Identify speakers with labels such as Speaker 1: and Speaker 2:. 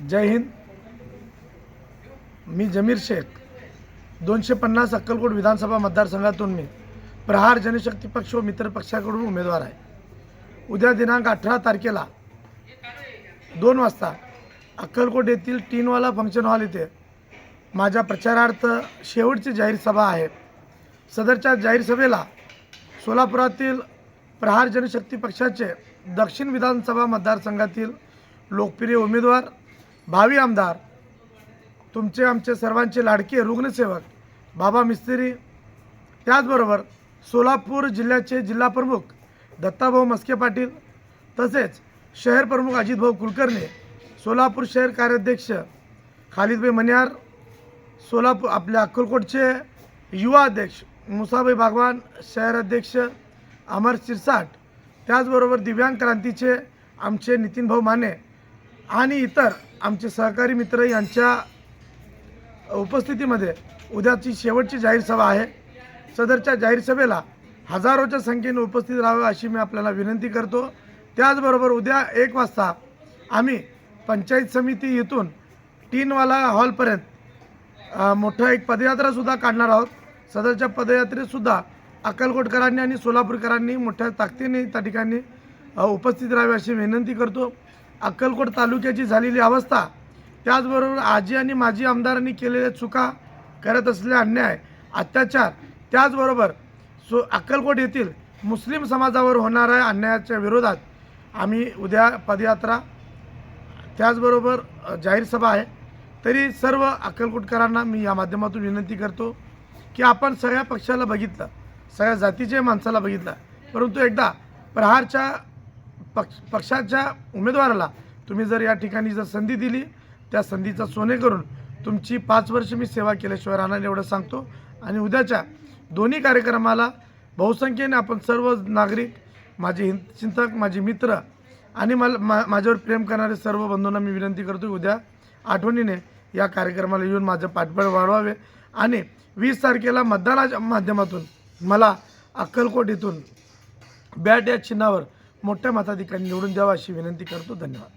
Speaker 1: जय हिंद. मी जमीर शेख. दोनशे पन्नास अक्कलकोट विधानसभा मतदारसंघातून मी प्रहार जनशक्ती पक्ष व मित्र पक्षाकडून उमेदवार आहे. उद्या दिनांक अठरा तारखेला दोन वाजता अक्कलकोट येथील टीनवाला फंक्शन हॉल इथे माझ्या प्रचारार्थ शेवटची जाहीर सभा आहे. सदरच्या जाहीर सभेला सोलापुरातील प्रहार जनशक्ती पक्षाचे दक्षिण विधानसभा मतदारसंघातील लोकप्रिय उमेदवार भावी आमदार तुमचे आमचे सर्वांचे लाडके रुग्णसेवक बाबा मिस्त्री त्याचबरोबर सोलापूर जिल्ह्याचे जिल्हाप्रमुख दत्ताभाऊ मस्के पाटील तसेच शहर प्रमुख अजितभाऊ कुलकर्णी सोलापूर शहर कार्याध्यक्ष खालिदभाई मन्यार सोलापूर आपल्या अक्कलकोटचे युवा अध्यक्ष मुसाबाई भागवान शहर अध्यक्ष अमर शिरसाट त्याचबरोबर दिव्यांग क्रांतीचे आमचे नितीनभाऊ माने आणि इतर आमचे सहकारी मित्र यांच्या उपस्थितीमध्ये उद्याची शेवटची जाहीर सभा आहे. सदरच्या जाहीर सभेला हजारोच्या संख्येने उपस्थित राहावं अशी मी आपल्याला विनंती करतो. त्याचबरोबर उद्या एक वाजता आम्ही पंचायत समिती इथून टीनवाला हॉलपर्यंत मोठं एक पदयात्रासुद्धा काढणार आहोत. सदरच्या पदयात्रेतसुद्धा अक्कलकोटकरांनी आणि सोलापूरकरांनी मोठ्या ताकदीने त्या ठिकाणी उपस्थित राहावे अशी विनंती करतो. अक्कलकोट तालुक्याची झालेली अवस्था. त्याचबरोबर आजी आणि माजी आमदारांनी केलेल्या चुका करत असलेले अन्याय अत्याचार त्याचबरोबर सो अक्कलकोट येथील मुस्लिम समाजावर होणाऱ्या अन्यायाच्या विरोधात आम्ही उद्या पदयात्रा त्याचबरोबर जाहीर सभा आहे. तरी सर्व अक्कलकोटकरांना मी या माध्यमातून विनंती करतो की आपण सगळ्या पक्षाला बघितलं सगळ्या जातीच्या माणसाला बघितलं. परंतु एकदा प्रहारच्या पक्ष पक्षाच्या उमेदवाराला तुम्ही जर या ठिकाणी जर संधी दिली त्या संधीचा सोने करून तुमची पाच वर्ष मी सेवा केल्याशिवाय राहणार एवढं सांगतो. आणि उद्याच्या दोन्ही कार्यक्रमाला बहुसंख्येने आपण सर्व नागरिक माझे हिं चिंतक माझे मित्र आणि मला मा माझ्यावर प्रेम करणारे सर्व बंधूंना मी विनंती करतो उद्या आठवणीने या कार्यक्रमाला येऊन माझं पाठबळ वाढवावे. आणि वीस तारखेला मतदानाच्या माध्यमातून मला अक्कलकोट इथून बॅट या चिन्हावर मोठ्या मताधिकारी निवडून द्यावा अशी विनंती करतो. धन्यवाद.